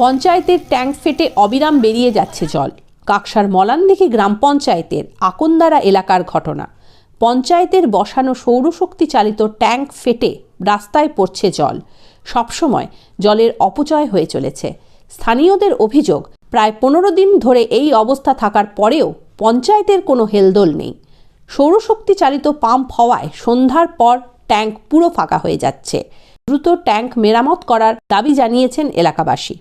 পঞ্চায়েতের ট্যাঙ্ক ফেটে অবিরাম বেরিয়ে যাচ্ছে জল। কাকসার মলানদিঘি গ্রাম পঞ্চায়েতের আকন্দারা এলাকার ঘটনা। পঞ্চায়েতের বসানো সৌরশক্তি চালিত ট্যাঙ্ক ফেটে রাস্তায় পড়ছে জল। সবসময় জলের অপচয় হয়ে চলেছে। স্থানীয়দের অভিযোগ, প্রায় পনেরো দিন ধরে এই অবস্থা থাকার পরেও পঞ্চায়েতের কোনো হেলদোল নেই। সৌরশক্তি চালিত পাম্প হওয়ায় সন্ধ্যার পর ট্যাঙ্ক পুরো ফাঁকা হয়ে যাচ্ছে। দ্রুত ট্যাঙ্ক মেরামত করার দাবি জানিয়েছেন এলাকাবাসী।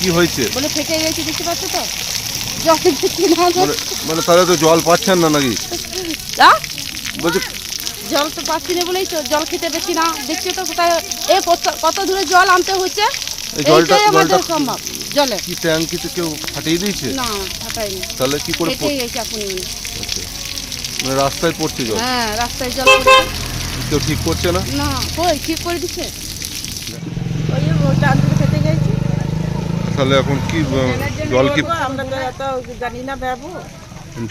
কি হয়েছে? বলে ফেটে গেছে দেখতে পাচ্ছ তো? জল মানে মানে তাহলে তো জল পাচ্ছেন না নাকি? বলছি জল তো পাচ্ছি না বলেই তো জল খেতে পেছি না। দেখছি তো কোথায় এ কত- দূরে জল আনতে হচ্ছে? এই জলটা জলটা সম্ভব জলে। কি ট্যাঙ্কিতে কেউ ফাটিয়ে দিয়েছে? না ফাটাইনি তাহলে কি করে ফেটে গেছে এখন আচ্ছা। মানে রাস্তায় পড়ছে জল? হ্যাঁ রাস্তায় জল পড়ছে। কেউ ঠিক করছে না? না কই ঠিক করে দিচ্ছে ওই ডান দিকে ফেটে গেছে তাহলে এখন কি জল কি আমরা তো এত জানি না বাবু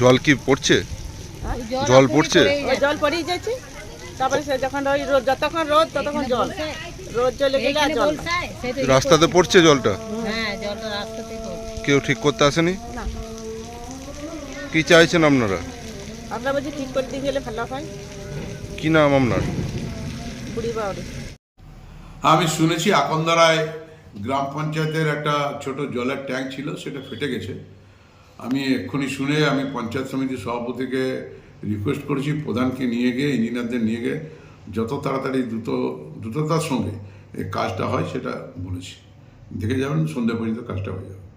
জল কি পড়ছে? জল পড়ছে? জল পড়েই যাচ্ছে। তারপরে সে যখন ওই রোদ যতক্ষণ রোদ ততক্ষণ জল। রোদ চলে গেলে জল। রাস্তাতে পড়ছে জলটা? হ্যাঁ জলটা রাস্তাতে কেউ ঠিক করতে আসেনি? কি চাইছেন আপনারা? আমরা বলছি ঠিক করে দিয়ে গেলে ভালো হয়। কি নাম আপনার? আমি শুনেছি আকন্দরায় গ্রাম পঞ্চায়েতের একটা ছোট জলের ট্যাঙ্ক ছিল, সেটা ফেটে গেছে। আমি এক্ষুনি শুনে আমি পঞ্চায়েত সমিতির সভাপতিকে রিকোয়েস্ট করেছি, প্রধানকে নিয়ে গিয়ে ইঞ্জিনিয়ারদের নিয়ে গিয়ে, যত তাড়াতাড়ি দ্রুত, দ্রুততার সঙ্গে এই কাজটা হয়, সেটা বলেছি। দেখে যাবেন, সন্ধ্যে পর্যন্ত কাজটা হয়ে যাবে।